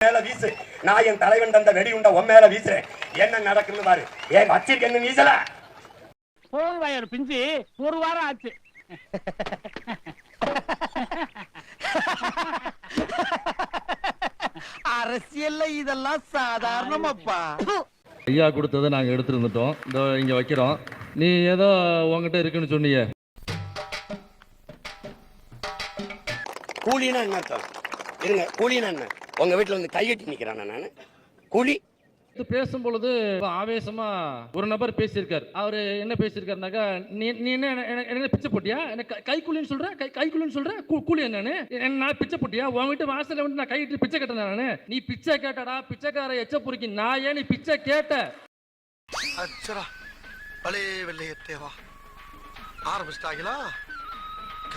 மேல வீசு. நான் என் தலைவன் தந்த வெடி உண்ட உன் மேல வீசுறேன் என்ன நடக்குன்னு பாரு. ஏன் வச்சிருக்க என்ன வீசல? போன் வயர் பிஞ்சு. ஒரு வாரம் ஆச்சு. அரசியல்ல இதெல்லாம் சாதாரணமாப்பா. ஐயா கொடுத்ததை நாங்கள் எடுத்துருந்துட்டோம். இந்த இங்கே வைக்கிறோம். நீ ஏதோ உங்ககிட்ட இருக்குன்னு சொன்னீங்க கூலினா என்ன இருங்க கூலினா என்ன? உங்கள் வீட்டில் வந்து கையெட்டி நிக்கிறானா நான்? கூலி இது பேசும் பொழுது ஆவேசமா ஒரு நபர் பேசியிருக்கார். அவர் என்ன பேசியிருக்காருனாக்கா நீ நீ என்ன என்ன- பிச்சை போட்டியா? எனக்கு கைக்கூலின்னு சொல்ற? கை கைக்குள்ளின்னு சொல்ற? கூலி என்னன்னு என் நான் பிச்சை போட்டியா? உன் வீட்டு வாசல்ல வந்து நான் கையிட்டு பிச்சை கேட்டேன் நானு. நீ பிச்சை கேட்டடா பிச்சைக்கார எச்ச பொறுக்கி நான் ஏன் நீ பிச்சை கேட்ட? அச்சரா பலே வெள்ளையத்தேவா? ஆரம்பிச்சிட்டாங்களா?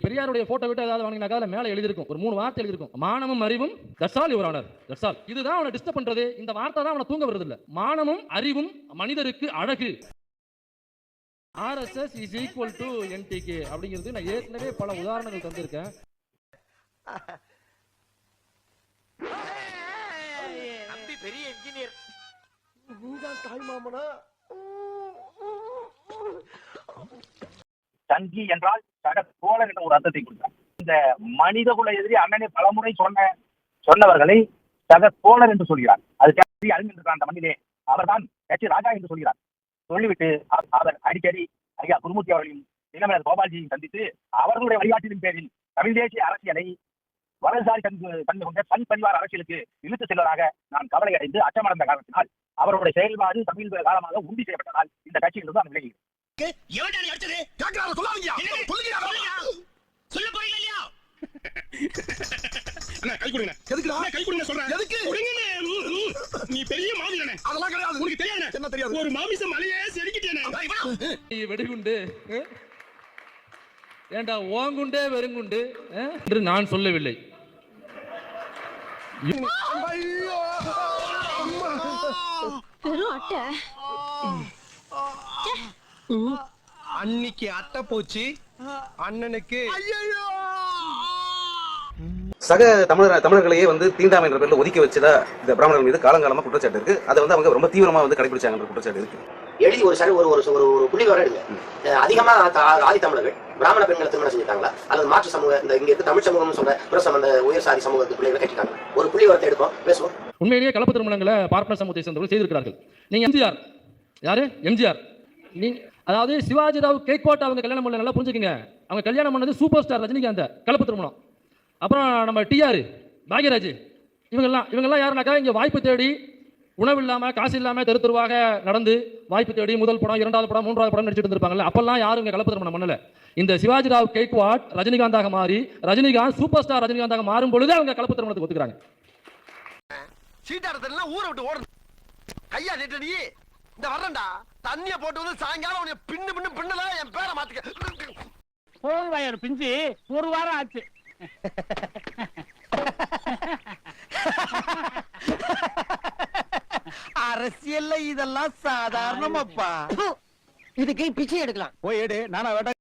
பெரியாருடைய போட்டோ விட்டு ஏதாவது வாங்கினாக்கா அதில் மேலே எழுதியிருக்கும். ஒரு மூணு வார்த்தை எழுதியிருக்கும். மானமும் அறிவும் தட்சால் யுவர் ஆனர் தட்சால் இதுதான் அவனை டிஸ்டர்ப் பண்றது. இந்த வார்த்தை தான் அவனை தூங்க வருது இல்ல மானமும் அறிவும் மனிதருக்கு அழகு. RSS is equal to NTK அப்படிங்கிறது நான் ஏற்கனவே பல உதாரணங்கள் தந்திருக்கேன். பெரிய இன்ஜினியர் நீதான் தாய் மாமனா? சங்கி என்றால் சக தோழர் என்ற ஒரு அர்த்தத்தை கொடுத்தார். இந்த மனித குல எதிரி அண்ணனை பலமுறை சொன்ன சொன்னவர்களை சக தோழர் என்று சொல்கிறார். அது கட்சி அறிஞர் அந்த மண்ணிலே அவர்தான் கட்சி ராஜா என்று சொல்கிறார். சொல்லிவிட்டு அவர் அடிக்கடி ஐயா குருமூர்த்தி அவர்களையும் இளமையர் கோபால்ஜியையும் சந்தித்து அவர்களுடைய வழிகாட்டின் பேரில் தமிழ் தேசிய அரசியலை வலதுசாரி கண்டு கண்டு கொண்ட தன் பரிவார அரசியலுக்கு இழுத்து செல்வதாக நான் கவலை அடைந்து அச்சமடைந்த காரணத்தினால் அவருடைய செயல்பாடு தமிழ் காலமாக உறுதி செய்யப்பட்டதால் இந்த கட்சியிலிருந்து நான் விலகி கேட்கிறாரு சொல்லாதீங்க. சொல்லுங்க சொல்ல போறீங்க இல்லையா? கை கொடுங்க. எதுக்குடா? கை கொடுங்க சொல்றேன். எதுக்கு? நீ பெரிய மாவீரனே அதெல்லாம் கிடையாது. உனக்கு தெரியாது என்ன தெரியாது? ஒரு மாமிச மலையே செதுக்கிட்டேனே. நீ வெடிகுண்டு? ஏண்டா ஓங்குண்டே வெறுங்குண்டு அஹ்? என்று நான் சொல்லவில்லை. ஐயோ! அட்டை. அன்னைக்கு அட்டை போச்சு. அண்ணனுக்கு ஐயோ சக தமிழர் தமிழர்களையே வந்து தீண்டாமை என்ற பேர்ல ஒதுக்கி வச்சதா இந்த பிராமணர்கள் மீது காலங்காலமா குற்றச்சாட்டு இருக்கு. அதை வந்து அவங்க ரொம்ப தீவிரமா வந்து கடைபிடிச்சாங்கன்ற குற்றச்சாட்டு இருக்கு. எழுதி ஒரு சரி ஒரு ஒரு ஒரு புள்ளி வர எடுங்க. அஹ் அதிகமா த- ஆதி தமிழர்கள் பிராமண பெண்களை திருமணம் செஞ்சுட்டாங்களா அல்லது மாற்று சமூக இந்த இங்க இருக்க தமிழ் சமூகம் சொல்ற புரசம் அந்த உயர் சாதி சமூகத்து பிள்ளைகளை கட்டிட்டாங்க ஒரு புள்ளி வரத்தை எடுப்போம் பேசுவோம். உண்மையிலேயே கலப்பு திருமணங்களை பார்ப்பன சமூகத்தை சேர்ந்தவர்கள் செய்திருக்கிறார்கள். நீங்க எம்ஜிஆர். யாரு? எம்ஜிஆர். நீ அதாவது சிவாஜி ராவ் கேக்வாட் அவங்க கல்யாணம் பண்ணல நல்லா புரிஞ்சுக்கங்க. அவங்க கல்யாணம் பண்ணது சூப்பர் ஸ்டார் ரஜினிகாந்த் கலப்பு திருமணம். அப்புறம் நம்ம டிஆர் பாக்யராஜ். இவங்கெல்லாம் இவங்கெல்லாம் யாருனாக்கா இங்கே வாய்ப்பு தேடி உணவு இல்லாமல் காசு இல்லாமல் தெரு தெருவாக நடந்து வாய்ப்பு தேடி முதல் படம் இரண்டாவது படம் மூன்றாவது படம் நடிச்சிட்டு இருந்திருப்பாங்கல்ல அப்பெல்லாம் யாரும் இங்கே கலப்பு திருமணம் பண்ணல. இந்த சிவாஜி ராவ் கேக்வாட் ரஜினிகாந்தாக மாறி ரஜினிகாந்த் சூப்பர் ஸ்டார் ரஜினிகாந்தாக மாறும் பொழுது அவங்க கலப்பு திருமணத்துக்கு ஒத்துக்கிறாங்க. சீட்டாடத்தெல்லாம் ஊரை விட்டு ஓடுறது கையா நீட்டடி இந்த வரண்டா தண்ணிய போட்டு வந்து சாயங்காலம் உன்னை பின்னு பின்னு பின்னலாம் என் பேரை மாத்திக்க. போன் வயர் பிஞ்சு. ஒரு வாரம் ஆச்சு. அரசியல்ல இதெல்லாம் சாதாரணமாப்பா. இதுக்கு பிச்சை எடுக்கலாம். போய் எடு. நானா வேட்டா